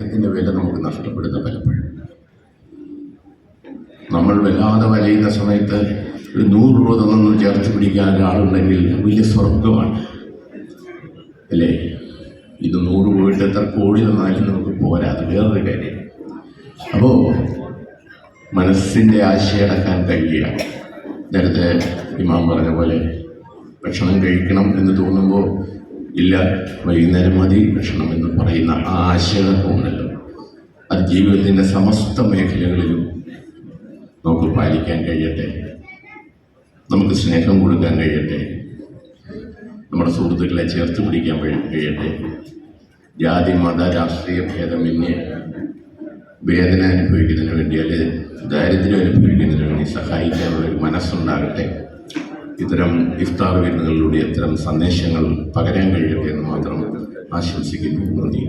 ഇതിന്റെ വില നമുക്ക് നഷ്ടപ്പെടുന്ന പലപ്പോഴും. നമ്മൾ വല്ലാതെ വലയുന്ന സമയത്ത് ഒരു നൂറ് രൂപ തന്നൊന്നും ചേർത്ത് പിടിക്കാൻ ഒരാളുണ്ടെങ്കിൽ വലിയ സ്വർഗമാണ് അല്ലേ? ഇത് നൂറ് രൂപയുടെ എത്ര കോടി തന്നാലും നമുക്ക് പോരാ അത് വേറൊരു കാര്യം. അപ്പോൾ മനസ്സിന്റെ ആശയടക്കാൻ കഴിയുക നേരത്തെ ഇമാം പറഞ്ഞ പോലെ ഭക്ഷണം കഴിക്കണം എന്ന് തോന്നുമ്പോൾ ഇല്ല വൈകുന്നേരം മതി ഭക്ഷണം എന്ന് പറയുന്ന ആശയക്കുണ്ടല്ലോ അത് ജീവിതത്തിന്റെ സമസ്ത മേഖലകളിലും നമുക്ക് പാലിക്കാൻ കഴിയട്ടെ. നമുക്ക് സ്നേഹം കൊടുക്കാൻ കഴിയട്ടെ. നമ്മുടെ സുഹൃത്തുക്കളെ ചേർത്ത് പിടിക്കാൻ കഴി- കഴിയട്ടെ. ജാതി മത രാഷ്ട്രീയ ഭേദമന്യേ വേദന അനുഭവിക്കുന്നതിന് വേണ്ടി അല്ലെങ്കിൽ ദാരിദ്ര്യം അനുഭവിക്കുന്നതിന് വേണ്ടി സഹായിക്കാനുള്ള ഒരു മനസ്സുണ്ടാകട്ടെ. ഇത്തരം ഇഫ്താർ വിരുന്നുകളിലൂടെ ഇത്തരം സന്ദേശങ്ങൾ പകരാൻ കഴിയട്ടെ എന്ന് ആശംസിക്കുന്നു നന്ദി